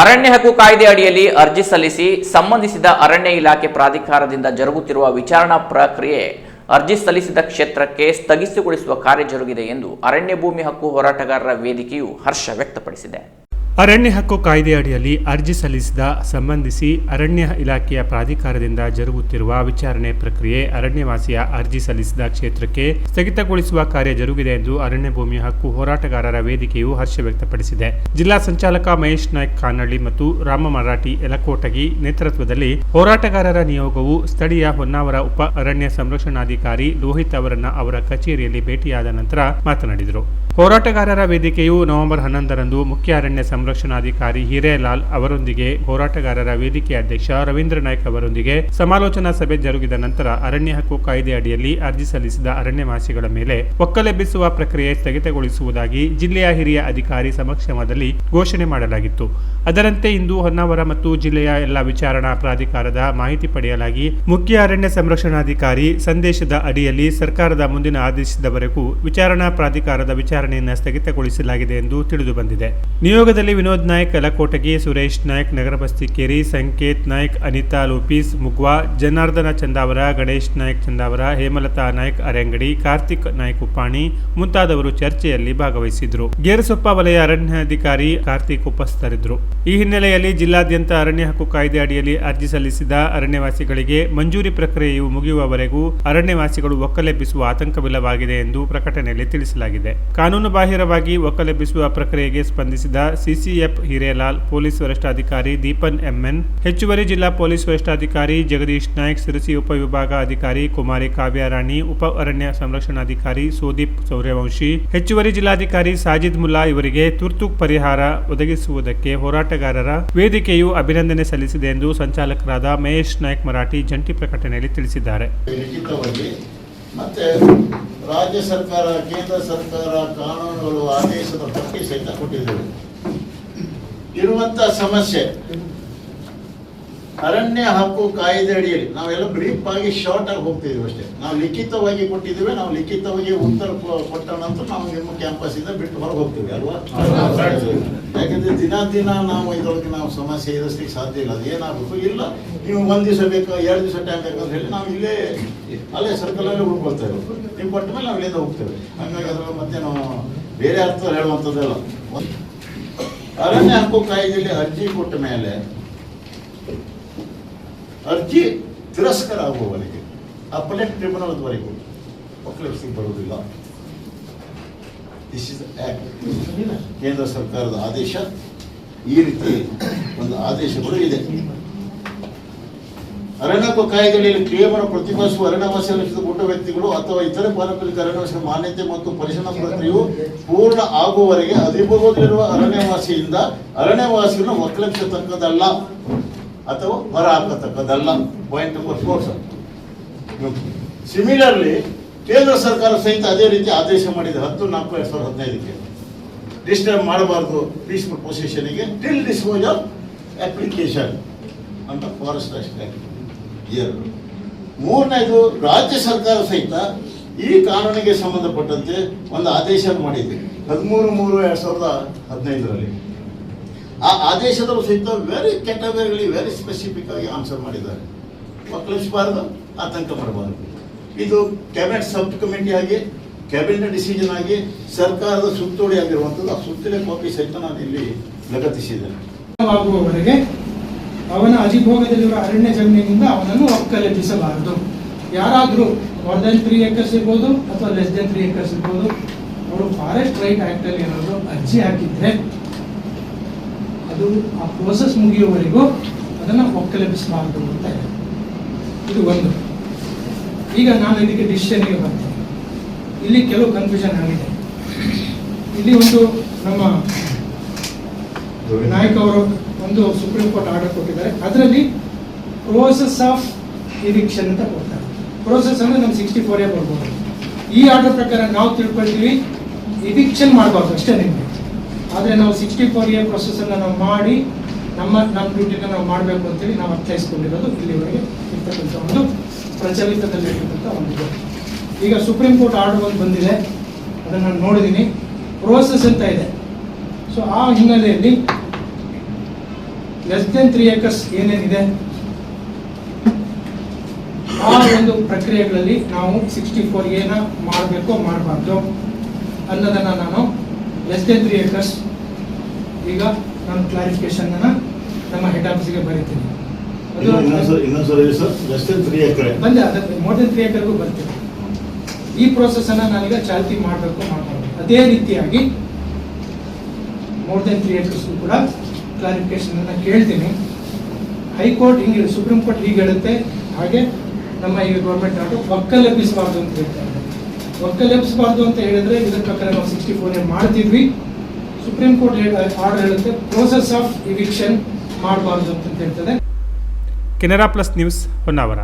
ಅರಣ್ಯ ಹಕ್ಕು ಕಾಯ್ದೆ ಅಡಿಯಲ್ಲಿ ಅರ್ಜಿ ಸಲ್ಲಿಸಿ ಸಂಬಂಧಿಸಿದ ಅರಣ್ಯ ಇಲಾಖೆ ಪ್ರಾಧಿಕಾರದಿಂದ ಜರುಗುತ್ತಿರುವ ವಿಚಾರಣಾ ಪ್ರಕ್ರಿಯೆ ಅರ್ಜಿ ಸಲ್ಲಿಸಿದ ಕ್ಷೇತ್ರಕ್ಕೆ ಸ್ಥಗಿತಗೊಳಿಸುವ ಕಾರ್ಯ ಜರುಗಿದೆ ಎಂದು ಅರಣ್ಯ ಭೂಮಿ ಹಕ್ಕು ಹೋರಾಟಗಾರರ ವೇದಿಕೆಯು ಹರ್ಷ ವ್ಯಕ್ತಪಡಿಸಿದೆ. ಅರಣ್ಯ ಹಕ್ಕು ಕಾಯ್ದೆ ಅಡಿಯಲ್ಲಿ ಅರ್ಜಿ ಸಲ್ಲಿಸಿದ ಸಂಬಂಧಿಸಿ ಅರಣ್ಯ ಇಲಾಖೆಯ ಪ್ರಾಧಿಕಾರದಿಂದ ಜರುಗುತ್ತಿರುವ ವಿಚಾರಣೆ ಪ್ರಕ್ರಿಯೆ ಅರಣ್ಯವಾಸಿಯ ಅರ್ಜಿ ಸಲ್ಲಿಸಿದ ಕ್ಷೇತ್ರಕ್ಕೆ ಸ್ಥಗಿತಗೊಳಿಸುವ ಕಾರ್ಯ ಜರುಗಿದೆ ಎಂದು ಅರಣ್ಯ ಭೂಮಿ ಹಕ್ಕು ಹೋರಾಟಗಾರರ ವೇದಿಕೆಯು ಹರ್ಷ ವ್ಯಕ್ತಪಡಿಸಿದೆ. ಜಿಲ್ಲಾ ಸಂಚಾಲಕ ಮಹೇಶ್ ನಾಯ್ಕ್ ಕಾನಳ್ಳಿ ಮತ್ತು ರಾಮ ಮರಾಠಿ ಯಲಕೋಟಗಿ ನೇತೃತ್ವದಲ್ಲಿ ಹೋರಾಟಗಾರರ ನಿಯೋಗವು ಸ್ಥಳೀಯ ಹೊನ್ನಾವರ ಉಪ ಅರಣ್ಯ ಸಂರಕ್ಷಣಾಧಿಕಾರಿ ಲೋಹಿತ್ ಅವರನ್ನ ಅವರ ಕಚೇರಿಯಲ್ಲಿ ಭೇಟಿಯಾದ ನಂತರ ಮಾತನಾಡಿದರು. ಹೋರಾಟಗಾರರ ವೇದಿಕೆಯು ನವೆಂಬರ್ ಹನ್ನೊಂದರಂದು ಮುಖ್ಯ ಅರಣ್ಯ ಸಂರಕ್ಷಣಾಧಿಕಾರಿ ಹಿರೇಲಾಲ್ ಅವರೊಂದಿಗೆ ಹೋರಾಟಗಾರರ ವೇದಿಕೆ ಅಧ್ಯಕ್ಷ ರವೀಂದ್ರ ನಾಯ್ಕ ಅವರೊಂದಿಗೆ ಸಮಾಲೋಚನಾ ಸಭೆ ಜರುಗಿದ ನಂತರ ಅರಣ್ಯ ಹಕ್ಕು ಕಾಯ್ದೆ ಅಡಿಯಲ್ಲಿ ಅರ್ಜಿ ಸಲ್ಲಿಸಿದ ಅರಣ್ಯವಾಸಿಗಳ ಮೇಲೆ ಒಕ್ಕಲೆಬ್ಬಿಸುವ ಪ್ರಕ್ರಿಯೆ ಸ್ಥಗಿತಗೊಳಿಸುವುದಾಗಿ ಜಿಲ್ಲೆಯ ಹಿರಿಯ ಅಧಿಕಾರಿ ಸಮಕ್ಷಮದಲ್ಲಿ ಘೋಷಣೆ ಮಾಡಲಾಗಿತ್ತು. ಅದರಂತೆ ಇಂದು ಹೊನ್ನಾವರ ಮತ್ತು ಜಿಲ್ಲೆಯ ಎಲ್ಲ ವಿಚಾರಣಾ ಪ್ರಾಧಿಕಾರದ ಮಾಹಿತಿ ಪಡೆಯಲಾಗಿ ಮುಖ್ಯ ಅರಣ್ಯ ಸಂರಕ್ಷಣಾಧಿಕಾರಿ ಸಂದೇಶದ ಅಡಿಯಲ್ಲಿ ಸರ್ಕಾರದ ಮುಂದಿನ ಆದೇಶದವರೆಗೂ ವಿಚಾರಣಾ ಪ್ರಾಧಿಕಾರದ ವಿಚಾರಣೆಯನ್ನು ಸ್ಥಗಿತಗೊಳಿಸಲಾಗಿದೆ ಎಂದು ತಿಳಿದು ಬಂದಿದೆ. ನಿಯೋಗದಲ್ಲಿ ವಿನೋದ್ ನಾಯ್ಕ್ ಯಲಕೋಟಗಿ ಸುರೇಶ್ ನಾಯ್ಕ್, ನಗರ ಬಸ್ತಿಕೇರಿ, ಸಂಕೇತ್ ನಾಯ್ಕ್, ಅನಿತಾ ಲೋಪೀಸ್, ಮುಗ್ವಾ, ಜನಾರ್ದನ ಚಂದಾವರ, ಗಣೇಶ್ ನಾಯ್ಕ್ ಚಂದಾವರ, ಹೇಮಲತಾ ನಾಯ್ಕ್, ಅರೆಂಗಡಿ, ಕಾರ್ತಿಕ್ ನಾಯ್ಕ್ ಉಪ್ಪಾಣಿ ಮುಂತಾದವರು ಚರ್ಚೆಯಲ್ಲಿ ಭಾಗವಹಿಸಿದ್ರು. ಗೇರಸೊಪ್ಪ ವಲಯ ಅರಣ್ಯಾಧಿಕಾರಿ ಕಾರ್ತಿಕ್ ಉಪಸ್ಥಿತರಿದ್ದರು. ಈ ಹಿನ್ನೆಲೆಯಲ್ಲಿ ಜಿಲ್ಲಾದ್ಯಂತ ಅರಣ್ಯ ಹಕ್ಕು ಕಾಯ್ದೆ ಅಡಿಯಲ್ಲಿ ಅರ್ಜಿ ಸಲ್ಲಿಸಿದ ಅರಣ್ಯವಾಸಿಗಳಿಗೆ ಮಂಜೂರಿ ಪ್ರಕ್ರಿಯೆಯು ಮುಗಿಯುವವರೆಗೂ ಅರಣ್ಯವಾಸಿಗಳು ಒಕ್ಕಲೆಬ್ಬಿಸುವ ಆತಂಕವಿಲ್ಲವಾಗಿದೆ ಎಂದು ಪ್ರಕಟಣೆಯಲ್ಲಿ ತಿಳಿಸಲಾಗಿದೆ. ಕಾನೂನು ಬಾಹಿರವಾಗಿ ಒಕ್ಕಲೆಬ್ಬಿಸುವ ಪ್ರಕ್ರಿಯೆಗೆ ಸ್ಪಂದಿಸಿದ ಸಿಸಿಎಫ್ ಹಿರೇಲಾಲ್, ಪೊಲೀಸ್ ವರಿಷ್ಠಾಧಿಕಾರಿ ದೀಪನ್ ಎಂಎನ್, ಹೆಚ್ಚುವರಿ ಜಿಲ್ಲಾ ಪೊಲೀಸ್ ವರಿಷ್ಠಾಧಿಕಾರಿ ಜಗದೀಶ್ ನಾಯ್ಕ್, ಸಿರಸಿ ಉಪವಿಭಾಗ ಅಧಿಕಾರಿ ಕುಮಾರಿ ಕಾವ್ಯಾರಾಣಿ, ಉಪ ಅರಣ್ಯ ಸಂರಕ್ಷಣಾಧಿಕಾರಿ ಸೋದೀಪ್ ಸೌರ್ಯವಂಶಿ, ಹೆಚ್ಚುವರಿ ಜಿಲ್ಲಾಧಿಕಾರಿ ಸಾಜಿದ್ ಮುಲ್ಲಾ ಇವರಿಗೆ ತುರ್ತು ಪರಿಹಾರ ಒದಗಿಸುವುದಕ್ಕೆ ಹೋರಾಟಗಾರರ ವೇದಿಕೆಯು ಅಭಿನಂದನೆ ಸಲ್ಲಿಸಿದೆ ಎಂದು ಸಂಚಾಲಕರಾದ ಮಹೇಶ್ ನಾಯ್ಕ್ ಮರಾಠಿ ಜಂಟಿ ಪ್ರಕಟಣೆಯಲ್ಲಿ ತಿಳಿಸಿದ್ದಾರೆ. ಮತ್ತೆ ರಾಜ್ಯ ಸರ್ಕಾರ ಕೇಂದ್ರ ಸರ್ಕಾರ ಕಾನೂನುಗಳು ಆದೇಶದ ಪಟ್ಟಿ ಸಹಿತ ಕೊಟ್ಟಿದ್ದೇವೆ. ಇರುವಂತ ಸಮಸ್ಯೆ ಅರಣ್ಯ ಹಕ್ಕು ಕಾಯ್ದೆ ಅಡಿಯಲ್ಲಿ ನಾವೆಲ್ಲ ಬ್ರೀಫ್ ಆಗಿ ಶಾರ್ಟ್ ಆಗಿ ಹೋಗ್ತಿದೀವಿ ಅಷ್ಟೇ. ನಾವು ಲಿಖಿತವಾಗಿ ಕೊಟ್ಟಿದ್ದೀವಿ, ನಾವು ಲಿಖಿತವಾಗಿ ಉತ್ತರ ಕೊಟ್ಟೋಣ ಅಂತ ನಾವು ನಿಮ್ಮ ಕ್ಯಾಂಪಸ್ ಇಂದ ಬಿಟ್ಟು ಹೊರಗೆ ಹೋಗ್ತೀವಿ, ಅಲ್ವಾ? ಯಾಕಂದ್ರೆ ದಿನ ದಿನ ನಾವು ಇದ್ರೊಳಗೆ ನಾವು ಸಮಸ್ಯೆ ಎದುರಿಸ್ಲಿಕ್ಕೆ ಸಾಧ್ಯ ಇಲ್ಲ ಅದು ಏನಾಗಬೇಕು ಇಲ್ಲ, ನೀವು ಒಂದ್ ದಿವಸ ಬೇಕು, ಎರಡು ದಿವಸ ಟೈಮ್ ಬೇಕು ಅಂತ ಹೇಳಿ ನಾವು ಇಲ್ಲೇ, ಅಲ್ಲೇ ಸರ್ಕಲ್ ಅಲ್ಲೇ ಉಳ್ಕೊಳ್ತಾ ಇರೋದು. ನೀವು ಕೊಟ್ಟ ಮೇಲೆ ನಾವು ಇಲ್ಲಿಂದ ಹೋಗ್ತೇವೆ. ಹಂಗಾಗಿ ಅದ್ರ ಮತ್ತೆ ನಾವು ಬೇರೆ ಅರ್ಥ ಹೇಳುವಂಥದ್ದೆಲ್ಲ. ಅರಣ್ಯ ಹಕ್ಕು ಕಾಯ್ದೆಯಲ್ಲಿ ಅರ್ಜಿ ಕೊಟ್ಟ ಮೇಲೆ ಅರ್ಜಿ ತಿರಸ್ಕಾರ ಆಗುವವರೆಗೆ ಅಪಲೇಟ್ ಟ್ರಿಬ್ಯುನಲ್ವರೆಗೂ ಒಕ್ಕಲಿಸಿಗೆ ಬರುವುದಿಲ್ಲ. ದಿಸ್ ಇಸ್ ಕೇಂದ್ರ ಸರ್ಕಾರದ ಆದೇಶ, ಈ ರೀತಿ ಒಂದು ಆದೇಶಗಳು ಇದೆ. ಅರಣ್ಯಕ್ಕೂ ಕಾಯ್ದೆಗಳಲ್ಲಿ ಕ್ರಿಯೆಯನ್ನು ಪ್ರತಿಪಾದಿಸುವ ಅರಣ್ಯವಾಸಿ ಗುಡ್ಡ ವ್ಯಕ್ತಿಗಳು ಅಥವಾ ಇತರೆ ಪಾರಂಪರಿಕ ಅರಣ್ಯವಾಸಿಗಳ ಮಾನ್ಯತೆ ಮತ್ತು ಪರಿಶೀಲನಾ ಪ್ರಕ್ರಿಯೆಯು ಪೂರ್ಣ ಆಗುವವರೆಗೆ ಅಧಿಭೋಗದಲ್ಲಿರುವ ಅರಣ್ಯವಾಸಿಯಿಂದ ಅರಣ್ಯವಾಸಿಗಳನ್ನು ಒಕ್ಕಲೆಬ್ಸತಕ್ಕದಲ್ಲ ಅಥವಾ ಹೊರ ಹಾಕತಕ್ಕದ್ದಲ್ಲ point number four sir similarly ಕೇಂದ್ರ ಸರ್ಕಾರ ಸಹಿತ ಅದೇ ರೀತಿ ಆದೇಶ ಮಾಡಿದೆ ಹತ್ತು, ನಾಲ್ಕು, ಎರಡು ಸಾವಿರದ ಹದಿನೈದಕ್ಕೆ ಡಿಸ್ಟರ್ಬ್ ಮಾಡಬಾರ್ದು ಪೀಸ್ಫುಲ್ ಪೊಸಿಷನ್ಗೆ ಟಿಲ್ ಡಿಸ್ಪೋಸಲ್ ಅಪ್ಲಿಕೇಶನ್ ಅಂತ ಫಾರೆಸ್ಟ್ ಎರಡು ಮೂರನೇದು, ರಾಜ್ಯ ಸರ್ಕಾರ ಸಹಿತ ಈ ಕಾನೂನಿಗೆ ಸಂಬಂಧಪಟ್ಟಂತೆ ಒಂದು ಆದೇಶ ಮಾಡಿದೆ. ಹದಿಮೂರು ಮೂರು, ಎರಡು ಸಾವಿರದ ಹದಿನೈದರಲ್ಲಿ. ಆ ಆದೇಶದಲ್ಲೂ ಸಹಿತ ವೆರಿ ಕೆಟಗರಿಲಿ ವೆರಿ ಸ್ಪೆಸಿಫಿಕ್ ಆಗಿ ಆನ್ಸರ್ ಮಾಡಿದ್ದಾರೆ. ಮಕ್ಕಳಿಸಬಾರ್ದು ಆತಂಕ ಮಾಡಬಾರ್ದು ಇದು ಕ್ಯಾಬಿನೆಟ್ ಸಬ್ ಕಮಿಟಿ ಆಗಿ ಕ್ಯಾಬಿನೆಟ್ ಡಿಸಿಷನ್ ಆಗಿ, ಸರ್ಕಾರದ ಸುತ್ತೋಡಿ ಆಗಿರುವಂಥದ್ದು ಆ ಸುತ್ತಿನ ಕಾಪಿ ಸಹಿತ ನಾನು ಇಲ್ಲಿ ಲಗತ್ತಿಸಿದ್ದೇನೆ ಆಗುವವರೆಗೆ ಅವನ ಅಧಿಭೋಗದಲ್ಲಿರುವ ಅರಣ್ಯ ಜಮೀನಿನಿಂದ ಅವನನ್ನು ಒಕ್ಕಲೆಬ್ಬಿಸಬಾರದು ಯಾರಾದರೂ ಮೋರ್ ದೆನ್ ತ್ರೀ ಏಕರ್ಸ್ ಇರ್ಬೋದು ಅಥವಾ ಲೆಸ್ ದೆನ್ ತ್ರೀ ಏಕರ್ಸ್ ಇರ್ಬೋದು, ಅವರು ಫಾರೆಸ್ಟ್ ರೈಟ್ ಆ್ಯಕ್ಟಲ್ಲಿ ಏನಾದ್ರು ಅರ್ಜಿ ಹಾಕಿದ್ರೆ ಅದು ಆ ಪ್ರೋಸೆಸ್ ಮುಗಿಯುವವರೆಗೂ ಅದನ್ನು ಒಕ್ಕಲೆಬ್ಬಿಸಬಾರದು ಅಂತ ಇದೆ ಇದು ಒಂದು. ಈಗ ನಾನು ಇದಕ್ಕೆ ಡಿಸಿಷನ್ಗೆ ಬರ್ತೇನೆ ಇಲ್ಲಿ ಕೆಲವು ಕನ್ಫ್ಯೂಷನ್ ಆಗಿದೆ. ಇಲ್ಲಿ ಒಂದು ನಮ್ಮ ನಾಯಕ್ ಅವರು ಒಂದು ಸುಪ್ರೀಂ ಕೋರ್ಟ್ ಆರ್ಡರ್ ಕೊಟ್ಟಿದ್ದಾರೆ. ಅದರಲ್ಲಿ ಪ್ರೋಸೆಸ್ ಆಫ್ ಇರಿಕ್ಷನ್ ಅಂತ ಕೊಡ್ತಾರೆ. ಪ್ರೋಸೆಸ್ ಅಂದರೆ ನಮ್ಮ ಸಿಕ್ಸ್ಟಿ ಫೋರ್ ಬರ್ಬೋದು. ಈ ಆರ್ಡರ್ ಪ್ರಕಾರ ನಾವು ತಿಳ್ಕೊಳ್ತೀವಿ ಇವಿಕ್ಷನ್ ಮಾಡಬಾರ್ದು ಅಷ್ಟೇ ನಿಮಗೆ. ಆದರೆ ನಾವು ಸಿಕ್ಸ್ಟಿ ಫೋರ್ ಎ ಪ್ರೊಸೆಸನ್ನು ನಾವು ಮಾಡಿ, ನಮ್ಮ ನಮ್ಮ ಡ್ಯೂಟಿನ ನಾವು ಮಾಡಬೇಕು ಅಂತೇಳಿ ನಾವು ಅರ್ಥೈಸ್ಕೊಂಡಿರೋದು ಇಲ್ಲಿವರೆಗೆ ಇರ್ತಕ್ಕಂಥ ಒಂದು ಪ್ರಚಲಿತದಲ್ಲಿರ್ತಕ್ಕಂಥ ಒಂದು ಈಗ ಸುಪ್ರೀಂ ಕೋರ್ಟ್ ಆರ್ಡರ್ ಒಂದು ಬಂದಿದೆ. ಅದನ್ನು ನಾನು ನೋಡಿದ್ದೀನಿ ಪ್ರೋಸೆಸ್ ಅಂತ ಇದೆ. ಸೊ ಆ ಹಿನ್ನೆಲೆಯಲ್ಲಿ ಲೆಸ್ ದೆನ್ ತ್ರೀ ಏಕರ್ಸ್ ಏನೇನಿದೆ? ಆ ಒಂದು ಪ್ರಕ್ರಿಯೆಗಳಲ್ಲಿ ನಾವು ಸಿಕ್ಸ್ಟಿ ಫೋರ್ ಏನ ಮಾಡಬೇಕೋ, ಮಾಡಬಾರ್ದು ಅನ್ನೋದನ್ನು ನಾನು ಲೆಸ್ ದೆನ್ ತ್ರೀ ಏಕರ್ಸ್ ಈಗ ನಾನು ಕ್ಲಾರಿಫಿಕೇಶನ್ ನಮ್ಮ ಹೆಡ್ ಆಫೀಸ್ಗೆ ಬರೀತೀನಿ. ಬಂದೆ ಅದಕ್ಕೆ ಮೋರ್ ದೆನ್ ತ್ರೀ ಏಕರ್ಗೂ ಬರ್ತೀನಿ. ಈ ಪ್ರೊಸೆಸ್ ಅನ್ನ ನಾನೀಗ ಚಾಲ್ತಿ ಮಾಡಬೇಕು ಮಾಡಬಾರ್ದು. ಅದೇ ರೀತಿಯಾಗಿ ಮೋರ್ ದೆನ್ ತ್ರೀ ಏಕರ್ಸ್ಗೂ ಕೂಡ ಕ್ಲಾರಿಫಿಕೇಶನ್ ಅನ್ನ ಕೇಳ್ತೀನಿ. ಹೈಕೋರ್ಟ್ ಹಿಂಗೆ ಸುಪ್ರೀಂ ಕೋರ್ಟ್ ಹೀಗೆ ಹೇಳುತ್ತೆ. ಹಾಗೆ ನಮ್ಮ ಈಗ ಗೌರ್ಮೆಂಟ್ ಆರ್ಡರ್ ಒಕ್ಕಲೆಬ್ಬಿಸಬಾರ್ದು ಅಂತ ಹೇಳ್ತಾ ಇದೆ ಒಕ್ಕಲೆಬ್ಬಿಸಬಾರ್ದು ಅಂತ ಹೇಳಿದ್ರೆ ಇದರ ಪ್ರಕಾರ ನಾವು ಸಿಕ್ಸ್ಟಿ ಫೋರ್ ಮಾಡ್ತಿದ್ವಿ. ಸುಪ್ರೀಂ ಕೋರ್ಟ್ ಆರ್ಡರ್ ಹೇಳುತ್ತೆ ಪ್ರೋಸೆಸ್ ಆಫ್ ಇವಿಕ್ಷನ್ ಮಾಡಬಾರ್ದು ಅಂತ ಹೇಳ್ತದೆ. Canara plus news Honnavar.